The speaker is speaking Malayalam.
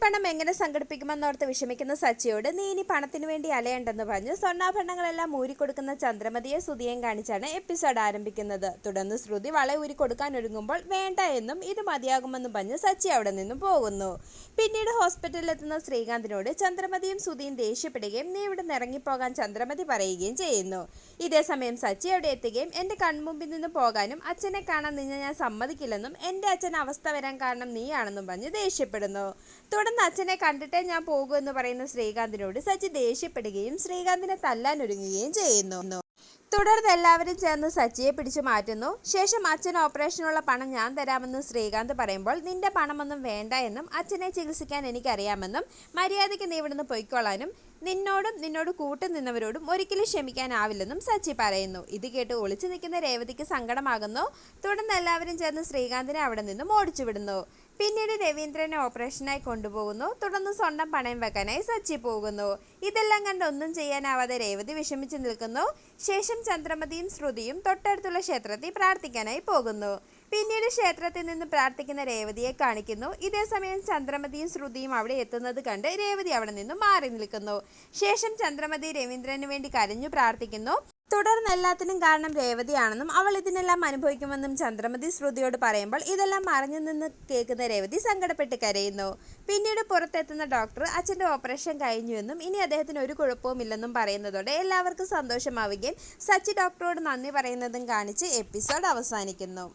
പണം എങ്ങനെ സംഘടിപ്പിക്കുമെന്നോർത്ത് വിഷമിക്കുന്ന സച്ചിയോട് നീ ഇനി പണത്തിന് വേണ്ടി അലയണ്ടെന്ന് പറഞ്ഞ്. സ്വർണാഭരണങ്ങളെല്ലാം ഊരിക്കൊടുക്കുന്ന ചന്ദ്രമതിയെ ശ്രുതിയും കാണിച്ചാണ് എപ്പിസോഡ് ആരംഭിക്കുന്നത്. തുടർന്ന് ശ്രുതി വള ഊരി കൊടുക്കാൻ ഒരുങ്ങുമ്പോൾ വേണ്ട എന്നും ഇത് മതിയാകുമെന്നും പറഞ്ഞ് സച്ചി അവിടെ നിന്നും പോകുന്നു. പിന്നീട് ഹോസ്പിറ്റലിൽ എത്തുന്ന ശ്രീകാന്തിനോട് ചന്ദ്രമതിയും ശ്രുതിയും ദേഷ്യപ്പെടുകയും നീ ഇവിടെ ഇറങ്ങിപ്പോകാൻ ചന്ദ്രമതി പറയുകയും ചെയ്യുന്നു. ഇതേ സമയം സച്ചി അവിടെ എത്തുകയും എന്റെ കൺമുമ്പിൽ നിന്ന് പോകാനും അച്ഛനെ കാണാൻ നിന്നെ ഞാൻ സമ്മതിക്കില്ലെന്നും എന്റെ അച്ഛൻ അവസ്ഥ വരാൻ കാരണം നീയാണെന്നും പറഞ്ഞ് ദേഷ്യപ്പെടുന്നു. തുടർന്ന് അച്ഛനെ കണ്ടിട്ടേ ഞാൻ പോകൂ എന്ന് പറയുന്ന ശ്രീകാന്തിനോട് സച്ചി ദേഷ്യപ്പെടുകയും ശ്രീകാന്തിനെ തല്ലാൻ ഒരുങ്ങുകയും ചെയ്യുന്നു. തുടർന്ന് എല്ലാവരും ചേർന്ന് സച്ചിയെ പിടിച്ചു മാറ്റുന്നു. ശേഷം അച്ഛൻ ഓപ്പറേഷനുള്ള പണം ഞാൻ തരാമെന്ന് ശ്രീകാന്ത് പറയുമ്പോൾ നിന്റെ പണമൊന്നും വേണ്ട എന്നും അച്ഛനെ ചികിത്സിക്കാൻ എനിക്കറിയാമെന്നും മര്യാദയ്ക്ക് നീ ഇവിടുന്ന് പൊയ്ക്കൊള്ളാനും നിന്നോടും നിന്നോട് കൂട്ടു നിന്നവരോടും ഒരിക്കലും ക്ഷമിക്കാനാവില്ലെന്നും സച്ചി പറയുന്നു. ഇത് കേട്ട് ഒളിച്ചു നിൽക്കുന്ന രേവതിക്ക് സങ്കടമാകുന്നു. തുടർന്ന് എല്ലാവരും ചേർന്ന് ശ്രീകാന്തിനെ അവിടെ നിന്നും ഓടിച്ചുവിടുന്നു പിന്നീട് രവീന്ദ്രനെ ഓപ്പറേഷനായി കൊണ്ടുപോകുന്നു. തുടർന്ന് സ്വന്തം പണയം വെക്കാനായി സച്ചി പോകുന്നു. ഇതെല്ലാം കണ്ട് ഒന്നും ചെയ്യാനാവാതെ രേവതി വിഷമിച്ചു നിൽക്കുന്നു. ശേഷം ചന്ദ്രമതിയും ശ്രുതിയും തൊട്ടടുത്തുള്ള ക്ഷേത്രത്തിൽ പ്രാർത്ഥിക്കാനായി പോകുന്നു. പിന്നീട് ക്ഷേത്രത്തിൽ നിന്ന് പ്രാർത്ഥിക്കുന്ന രേവതിയെ കാണിക്കുന്നു. ഇതേസമയം ചന്ദ്രമതിയും ശ്രുതിയും അവിടെ എത്തുന്നത് കണ്ട് രേവതി അവിടെ നിന്നും മാറി നിൽക്കുന്നു. ശേഷം ചന്ദ്രമതി രവീന്ദ്രന് വേണ്ടി കരഞ്ഞു പ്രാർത്ഥിക്കുന്നു. തുടർന്ന് എല്ലാത്തിനും കാരണം രേവതിയാണെന്നും അവൾ ഇതിനെല്ലാം അനുഭവിക്കുമെന്നും ചന്ദ്രമതി ശ്രുതിയോട് പറയുമ്പോൾ ഇതെല്ലാം മറിഞ്ഞു നിന്ന് കേൾക്കുന്ന രേവതി സങ്കടപ്പെട്ട് കരയുന്നു. പിന്നീട് പുറത്തെത്തുന്ന ഡോക്ടർ അച്ഛന്റെ ഓപ്പറേഷൻ കഴിഞ്ഞുവെന്നും ഇനി അദ്ദേഹത്തിന് ഒരു കുഴപ്പവുമില്ലെന്നും പറയുന്നതോടെ എല്ലാവർക്കും സന്തോഷമാവുകയും സച്ചി ഡോക്ടറോട് നന്ദി പറയുന്നതും കാണിച്ച് എപ്പിസോഡ് അവസാനിക്കുന്നു.